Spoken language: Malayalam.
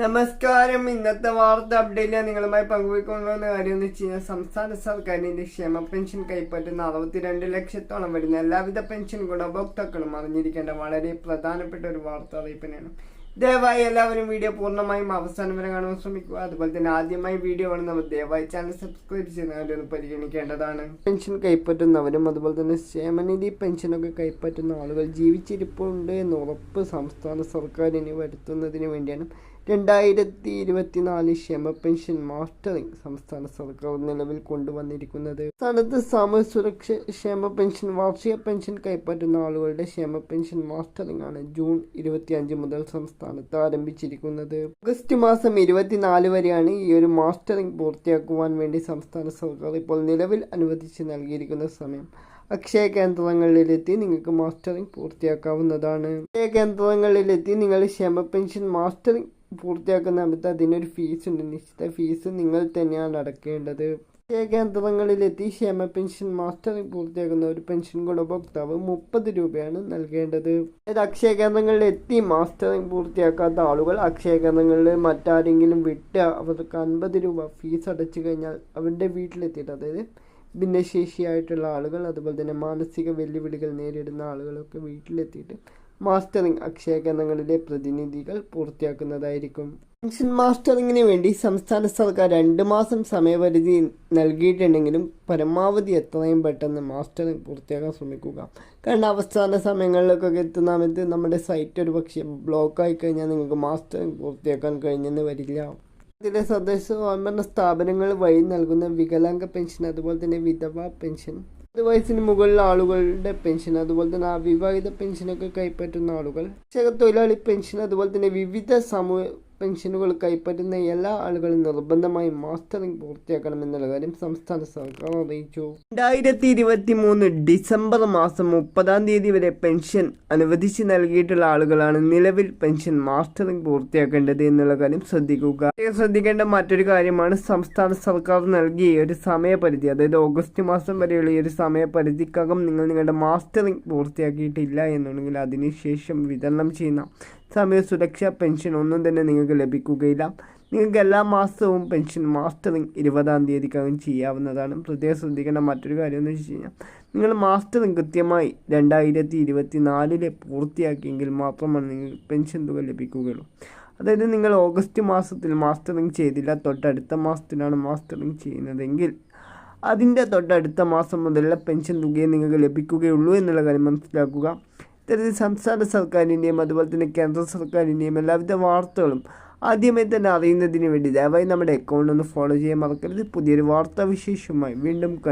നമസ്കാരം. ഇന്നത്തെ വാർത്ത അപ്ഡേറ്റ് ഞാൻ നിങ്ങളുമായി പങ്കുവയ്ക്കൊള്ളുന്ന കാര്യം എന്ന് വെച്ച് കഴിഞ്ഞാൽ സംസ്ഥാന സർക്കാരിന്റെ ക്ഷേമ പെൻഷൻ കൈപ്പറ്റുന്ന അറുപത്തിരണ്ട് ലക്ഷത്തോളം വരുന്ന എല്ലാവിധ പെൻഷൻ ഗുണഭോക്താക്കളും അറിഞ്ഞിരിക്കേണ്ട വളരെ പ്രധാനപ്പെട്ട ഒരു വാർത്ത അറിയിപ്പിനാണ് ദയവായി എല്ലാവരും വീഡിയോ പൂർണമായും അവസാനം വരെ കാണുവാൻ ശ്രമിക്കുക. അതുപോലെ തന്നെ ആദ്യമായി വീഡിയോ കാണുന്നവർ ദയവായി ചാനൽ സബ്സ്ക്രൈബ് ചെയ്യുന്നവരൊന്ന് പരിഗണിക്കേണ്ടതാണ്. പെൻഷൻ കൈപ്പറ്റുന്നവരും അതുപോലെ തന്നെ ക്ഷേമനിധി പെൻഷനൊക്കെ കൈപ്പറ്റുന്ന ആളുകൾ ജീവിച്ചിരിപ്പുണ്ട് എന്ന് ഉറപ്പ് സംസ്ഥാന സർക്കാർ ഇനി വരുത്തുന്നതിന് വേണ്ടിയാണ് രണ്ടായിരത്തി ഇരുപത്തിനാല് ക്ഷേമ പെൻഷൻ മാസ്റ്ററിംഗ് സംസ്ഥാന സർക്കാർ നിലവിൽ കൊണ്ടുവന്നിരിക്കുന്നത്. സംസ്ഥാനത്ത് സാമൂഹ്യ സുരക്ഷ ക്ഷേമ പെൻഷൻ വാർഷിക പെൻഷൻ കൈപ്പറ്റുന്ന ആളുകളുടെ ക്ഷേമ പെൻഷൻ മാസ്റ്ററിംഗ് ആണ് ജൂൺ ഇരുപത്തിയഞ്ച് മുതൽ സംസ്ഥാനത്ത് ആരംഭിച്ചിരിക്കുന്നത് ഓഗസ്റ്റ് മാസം ഇരുപത്തിനാല് വരെയാണ് ഈ ഒരു മാസ്റ്ററിംഗ് പൂർത്തിയാക്കുവാൻ വേണ്ടി സംസ്ഥാന സർക്കാർ ഇപ്പോൾ നിലവിൽ അനുവദിച്ച് നൽകിയിരിക്കുന്ന സമയം. അക്ഷയ കേന്ദ്രങ്ങളിലെത്തി നിങ്ങൾക്ക് മാസ്റ്ററിംഗ് പൂർത്തിയാക്കാവുന്നതാണ്. അക്ഷയ കേന്ദ്രങ്ങളിലെത്തി നിങ്ങൾ ക്ഷേമ പെൻഷൻ മാസ്റ്ററിംഗ് പൂർത്തിയാക്കുന്ന സമയത്ത് അതിനൊരു ഫീസ് ഉണ്ട് നിശ്ചിത ഫീസ് നിങ്ങൾ തന്നെയാണ് അടക്കേണ്ടത്. കേന്ദ്രങ്ങളിലെത്തി ക്ഷേമ പെൻഷൻ മാസ്റ്ററിംഗ് പൂർത്തിയാക്കുന്ന ഒരു പെൻഷൻ ഗുണഭോക്താവ് മുപ്പത് രൂപയാണ് നൽകേണ്ടത്. അതായത് അക്ഷയ കേന്ദ്രങ്ങളിൽ എത്തി മാസ്റ്ററിംഗ് പൂർത്തിയാക്കാത്ത ആളുകൾ അക്ഷയ കേന്ദ്രങ്ങളിൽ മറ്റാരെങ്കിലും വിട്ട് അവർക്ക് അൻപത് രൂപ ഫീസ് അടച്ചു കഴിഞ്ഞാൽ അവരുടെ വീട്ടിലെത്തിയിട്ട് അതായത് ഭിന്നശേഷിയായിട്ടുള്ള ആളുകൾ അതുപോലെ തന്നെ മാനസിക വെല്ലുവിളികൾ നേരിടുന്ന ആളുകളൊക്കെ വീട്ടിലെത്തിയിട്ട് മാസ്റ്ററിംഗ് അക്ഷയ കേന്ദ്രങ്ങളിലെ പ്രതിനിധികൾ പൂർത്തിയാക്കുന്നതായിരിക്കും. പെൻഷൻ മാസ്റ്ററിങ്ങിന് വേണ്ടി സംസ്ഥാന സർക്കാർ രണ്ട് മാസം സമയപരിധി നൽകിയിട്ടുണ്ടെങ്കിലും പരമാവധി എത്രയും പെട്ടെന്ന് മാസ്റ്ററിംഗ് പൂർത്തിയാക്കാൻ ശ്രമിക്കുക. കാരണം അവസാന സമയങ്ങളിലൊക്കെ എത്തുന്ന സമയത്ത് നമ്മുടെ സൈറ്റ് ഒരു പക്ഷേ ബ്ലോക്കായി കഴിഞ്ഞാൽ നിങ്ങൾക്ക് മാസ്റ്ററിംഗ് പൂർത്തിയാക്കാൻ കഴിഞ്ഞെന്ന് വരില്ല. ഇതിലെ സദസ്യ സ്വയംഭരണ സ്ഥാപനങ്ങൾ വഴി നൽകുന്ന വികലാംഗ പെൻഷൻ അതുപോലെ തന്നെ വിധവ പെൻഷൻ പത്ത് വയസ്സിന് മുകളിൽ ആളുകളുടെ പെൻഷൻ അതുപോലെ തന്നെ അവിവാഹിത പെൻഷനൊക്കെ കൈപ്പറ്റുന്ന ആളുകൾ. തൊഴിലാളി പെൻഷൻ അതുപോലെ തന്നെ വിവിധ സമൂഹ പെൻഷനുകൾ കൈപ്പറ്റുന്ന എല്ലാ ആളുകളും നിർബന്ധമായും മാസ്റ്ററിംഗ് പൂർത്തിയാക്കണമെന്നുള്ള കാര്യം സംസ്ഥാന സർക്കാർ അറിയിച്ചു. രണ്ടായിരത്തി ഇരുപത്തി മൂന്ന് ഡിസംബർ മാസം മുപ്പതാം തീയതി വരെ പെൻഷൻ അനുവദിച്ച് നൽകിയിട്ടുള്ള ആളുകളാണ് നിലവിൽ പെൻഷൻ മാസ്റ്ററിംഗ് പൂർത്തിയാക്കേണ്ടത് എന്നുള്ള കാര്യം ശ്രദ്ധിക്കുക. ശ്രദ്ധിക്കേണ്ട മറ്റൊരു കാര്യമാണ് സംസ്ഥാന സർക്കാർ നൽകിയ ഒരു സമയപരിധി അതായത് ഓഗസ്റ്റ് മാസം വരെയുള്ള ഈ ഒരു സമയപരിധിക്കകം നിങ്ങൾ നിങ്ങളുടെ മാസ്റ്ററിംഗ് പൂർത്തിയാക്കിയിട്ടില്ല എന്നുണ്ടെങ്കിൽ അതിനുശേഷം വിതരണം ചെയ്യുന്ന സമയ സുരക്ഷാ പെൻഷൻ ഒന്നും തന്നെ നിങ്ങൾക്ക് ലഭിക്കുകയില്ല. നിങ്ങൾക്ക് എല്ലാ മാസവും പെൻഷൻ മാസ്റ്ററിംഗ് ഇരുപതാം തീയതിക്കകം ചെയ്യാവുന്നതാണ്. പ്രത്യേകം ശ്രദ്ധിക്കേണ്ട മറ്റൊരു കാര്യം എന്ന് വെച്ച് കഴിഞ്ഞാൽ നിങ്ങൾ മാസ്റ്ററിംഗ് കൃത്യമായി രണ്ടായിരത്തി ഇരുപത്തി നാലിലെ പൂർത്തിയാക്കിയെങ്കിൽ മാത്രമാണ് നിങ്ങൾക്ക് പെൻഷൻ തുക ലഭിക്കുകയുള്ളൂ. അതായത് നിങ്ങൾ ഓഗസ്റ്റ് മാസത്തിൽ മാസ്റ്ററിംഗ് ചെയ്തില്ല തൊട്ടടുത്ത മാസത്തിലാണ് മാസ്റ്ററിംഗ് ചെയ്യുന്നതെങ്കിൽ അതിന്റെ തൊട്ടടുത്ത മാസം മുതലുള്ള പെൻഷൻ തുകയെ നിങ്ങൾക്ക് ലഭിക്കുകയുള്ളൂ എന്നുള്ള കാര്യം മനസ്സിലാക്കുക. ഇത്തരത്തിൽ സംസ്ഥാന സർക്കാരിന്റെയും അതുപോലെ തന്നെ കേന്ദ്ര സർക്കാരിന്റെയും എല്ലാവിധ വാർത്തകളും ആദ്യമായി തന്നെ അറിയുന്നതിന് വേണ്ടി ദയവായി നമ്മുടെ അക്കൗണ്ട് ഒന്ന് ഫോളോ ചെയ്യാൻ മറക്കരുത്. പുതിയൊരു വാർത്താ വിശേഷമായി വീണ്ടും